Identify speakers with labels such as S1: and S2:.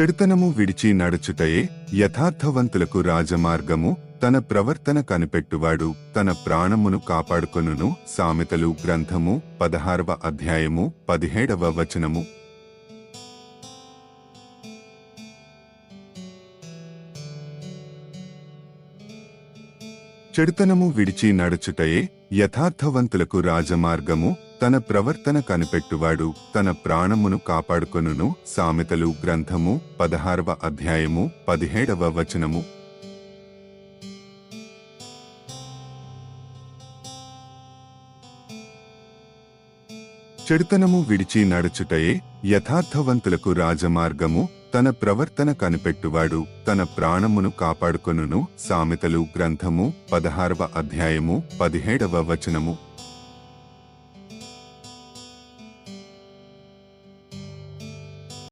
S1: చెడుతనము విడిచి నడుచుటయే యథార్థవంతులకు రాజమార్గము. తన ప్రవర్తన కనిపెట్టువాడు తన ప్రాణమును కాపాడుకొనును. సామెతలు గ్రంథము పదహారవ అధ్యాయము పదిహేడవ వచనము. చెడుతనము విడిచి నడుచుటయే యథార్థవంతులకు రాజమార్గము. తన ప్రవర్తన కనిపెట్టువాడు. తన ప్రాణమును కాపాడుకొనును. సామెతలు గ్రంథము పదహారవ అధ్యాయము పదిహేడవ వచనము. చెడుతనము విడిచి నడుచుటయే యథార్థవంతులకు రాజమార్గము. తన ప్రవర్తన కనిపెట్టువాడు. తన ప్రాణమును కాపాడుకొనును. సామెతలు గ్రంథము పదహారవ అధ్యాయము పదిహేడవ వచనము.